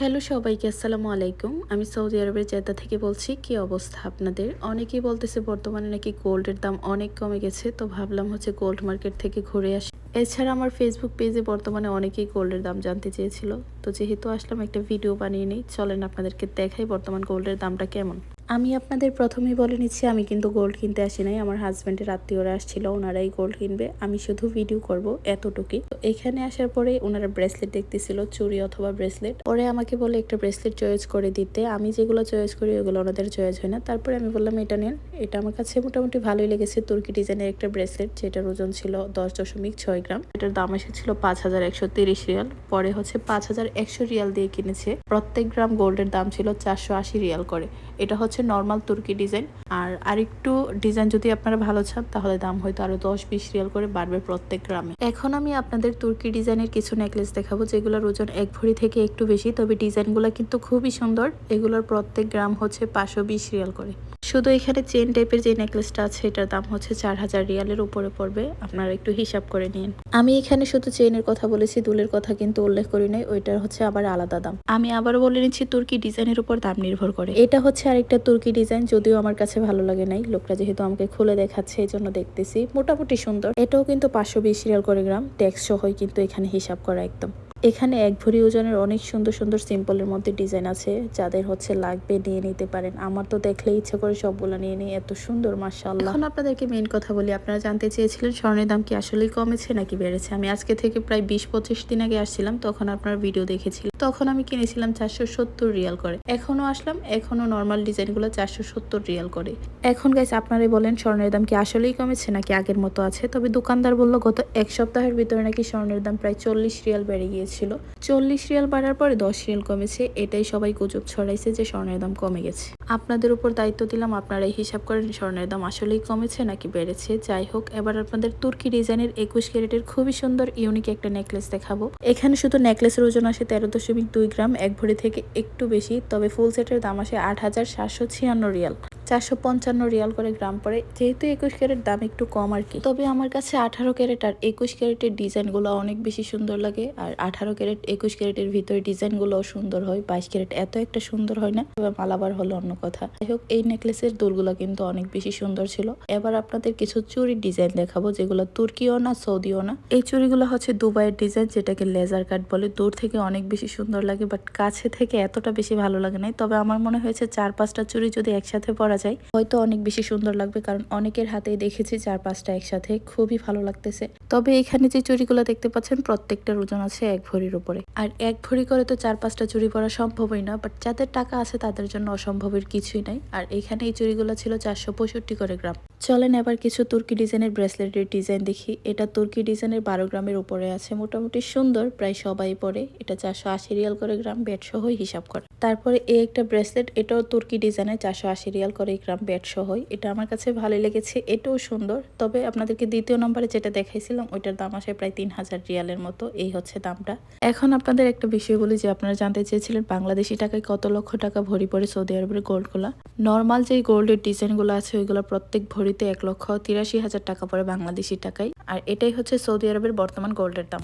Hello সবাইকে, আসসালামু আলাইকুম। আমি সৌদি আরবের জেদ্দা থেকে বলছি, কি অবস্থা আপনাদের? অনেকেই বলতেছে, বর্তমানে নাকি গোল্ডের দাম অনেক কমে গেছে। তো ভাবলাম হচ্ছে গোল্ড মার্কেট থেকে ঘুরে আসি। এছাড়া আমার ফেসবুক পেজে বর্তমানে অনেকেই গোল্ডের দাম জানতে চেয়েছিল। তো যেহেতু আসলাম, একটা ভিডিও বানিয়ে নিই। চলেন আপনাদেরকে দেখাই বর্তমান গোল্ডের দামটা কেমন। আমি আপনাদের প্রথমেই বলে নিচ্ছি, আমি কিন্তু গোল্ড কিনতে আসি নাই। আমার হাজব্যান্ডের আত্মীয়রা আসছিল, ওনারাই গোল্ড কিনবে। আমি শুধু ভিডিও করব এতটুকুই। তো এখানে আসার পরে ওনারা ব্রেসলেট দেখতেছিল চুরি অথবা ব্রেসলেট পরে আমাকে বলে একটা ব্রেসলেট চয়েস করে দিতে। আমি যেগুলো চয়েস করি, ওগুলো ওনাদের চয়েস হয় না। তারপরে আমি বললাম, এটা নেন। এটা আমার কাছে মোটামুটি ভালোই লেগেছে তুর্কি ডিজাইনের একটা ব্রেসলেট, যেটার ওজন ছিল দশ দশমিক ছয় গ্রাম। এটার দাম এসেছিল পাঁচ হাজার একশো তিরিশ রিয়াল, পরে হচ্ছে পাঁচ হাজার একশো রিয়াল দিয়ে কিনেছে। প্রত্যেক গ্রাম গোল্ডের দাম ছিল চারশো আশি রিয়াল করে। এটা হচ্ছে নর্মাল তুর্কি ডিজাইন। আর আরেকটু ডিজাইন যদি আপনারা ভালো চান, তাহলে দাম হয়তো আরও দশ বিশ রিয়াল করে বাড়বে প্রত্যেক গ্রামে। এখন আমি আপনাদের তুর্কি ডিজাইনের কিছু নেকলেস দেখাবো, যেগুলোর ওজন এক ভরি থেকে একটু বেশি, তবে ডিজাইনগুলো কিন্তু খুবই সুন্দর। এগুলোর প্রত্যেক গ্রাম হচ্ছে পাঁচশো বিশ রিয়াল করে। শুধু এখানে চেন টাইপের যে নেকলেসটা আছে, এটার দাম হচ্ছে চার হাজার রিয়ালের উপরে পড়বে। আপনারা একটু হিসাব করে নিন। আমি এখানে শুধু চেনের কথা বলেছি, দুলের কথা কিন্তু উল্লেখ করি নাই, ওইটার হচ্ছে আবার আলাদা দাম। আমি আবার বলে নিচ্ছি, তুর্কি ডিজাইনের উপর দাম নির্ভর করে। এটা হচ্ছে আরেকটা তুর্কি ডিজাইন, যদিও আমার কাছে ভালো লাগে নাই। লোকটা যেহেতু আমাকে খুলে দেখাচ্ছে এই জন্য দেখতেছি। মোটামুটি সুন্দর। এটাও কিন্তু পাঁচশো বিশ রিয়াল করে গ্রাম, ট্যাক্স সহই কিন্তু এখানে হিসাব করা একদম। এখানে এক ভরি ওজনের অনেক সুন্দর সুন্দর সিম্পলের মধ্যে ডিজাইন আছে, যাদের হচ্ছে লাগবে নিয়ে নিতে পারেন। আমার তো দেখলে ইচ্ছে করে সবগুলো নিয়ে নিই, এত সুন্দর, মাশাআল্লাহ। এখন আপনাদেরকে মেন কথা বলি, আপনারা জানতে চেয়েছিলেন স্বর্ণের দাম কি আসলেই কমেছে নাকি বেড়েছে? আমি আজকে থেকে প্রায় বিশ পঁচিশ দিন আগে আসছিলাম, তখন আপনার ভিডিও দেখেছিলাম তখন আমি কিনেছিলাম চারশো সত্তর রিয়াল করে। এখনও আসলাম এখনও নর্মাল ডিজাইনগুলো চারশো সত্তর রিয়াল করে। এখন গাইস আপনারাই বলেন স্বর্ণের দাম কি আসলেই কমেছে নাকি আগের মতো আছে? তবে দোকানদার বলল, গত এক সপ্তাহের ভিতরে নাকি স্বর্ণের দাম প্রায় চল্লিশ রিয়াল বেড়ে গিয়েছিল চল্লিশ রিয়াল বাড়ার পরে দশ রিয়াল কমেছে। এটাই সবাই গুজব ছড়াইছে যে স্বর্ণের দাম কমে গেছে। আপনাদের উপর দায়িত্ব দিলাম, আপনারাই হিসাব করেন স্বর্ণের দাম আসলেই কমেছে নাকি বেড়েছে। যাই হোক, এবার আপনাদের তুর্কি ডিজাইনের একুশ ক্যারেটের খুবই সুন্দর ইউনিক একটা নেকলেস দেখাবো। এখানে শুধু নেকলেসের ওজন আসে তেরো দশমিক দুই গ্রাম, এক ভরি থেকে একটু বেশি, তবে ফুল সেটের দাম আসে আট হাজার সাতশো ছিয়ান্ন রিয়াল। চারশো পঞ্চান্ন রিয়াল করে গ্রাম পড়ে। যেহেতু একুশ ক্যারেট দাম একটু কম আর কি। তবে আমার কাছে আঠারো ক্যারেট আর একুশ ক্যারেটের ডিজাইনগুলো অনেক বেশি সুন্দর লাগে। আর আঠারো ক্যারেট, একুশ ক্যারেটের ভিতরে ডিজাইনগুলোও সুন্দর হয়। বাইশ ক্যারেট এত একটা সুন্দর হয় না। তবে মালাবার হলো অন্য কথা। যাই হোক, এই নেকলেসের দুলগুলো কিন্তু অনেক বেশি সুন্দর ছিল। এবার আপনাদের কিছু চুরির ডিজাইন দেখাবো, যেগুলো তুর্কিও না, সৌদিও না। এই চুরিগুলো হচ্ছে দুবাইয়ের ডিজাইন, যেটাকে লেজার কাট বলে। দূর থেকে অনেক বেশি সুন্দর লাগে, বাট কাছে থেকে এতটা বেশি ভালো লাগে নাই। তবে আমার মনে হয়েছে চার পাঁচটা চুরি যদি একসাথে পরা যায়। হয়তো অনেক বেশি সুন্দর লাগবে, কারণ অনেকের হাতেই দেখেছি চার পাঁচটা একসাথে। খুবই ভালো লাগতেছে। তবে এখানে যে চুরিগুলো দেখতে পাচ্ছেন প্রত্যেকটার ওজন আছে এক ভরির উপরে। আর এক ভরি করে তো চার পাঁচটা চুরি পরা সম্ভবই না বাট যাদের টাকা আছে তাদের জন্য অসম্ভবের কিছুই নাই। আর এখানে এই চুরিগুলো ছিল চারশো পঁয়ষট্টি করে গ্রাম। চলেন এবার কিছু তুর্কি ডিজাইনের ব্রেসলেটের ডিজাইন দেখি। এটা তুর্কি ডিজাইনের বারো গ্রামের উপরে আছে, মোটামুটি সুন্দর, প্রায় সবাই পরে। এটা চারশো আশি রিয়াল করে গ্রাম, ব্যাট সহই হিসাব করে। তারপরে এই একটা ব্রেসলেট, এটাও তুর্কি ডিজাইনের, চারশো আশি রিয়াল করে গ্রাম, ব্যাট সহই। এটা আমার কাছে ভালো লেগেছে, এটাও সুন্দর। তবে আপনাদেরকে দ্বিতীয় নম্বরে যেটা দেখাইছিলাম ওইটার দাম আসে প্রায় তিন হাজার রিয়ালের মতো। এই হচ্ছে দামটা। এখন আপনাদের একটা বিষয় বলি যে, আপনারা জানতে চেয়েছিলেন বাংলাদেশি টাকায় কত লক্ষ টাকা ভরি পড়ে সৌদি আরবের গোল্ডগুলা। নর্মাল যে গোল্ডের ডিজাইনগুলো আছে, ওইগুলো প্রত্যেক ভরিতে এক লক্ষ তিরাশি হাজার টাকা পড়ে বাংলাদেশি টাকায়। আর এটাই হচ্ছে সৌদি আরবের বর্তমান গোল্ডের দাম।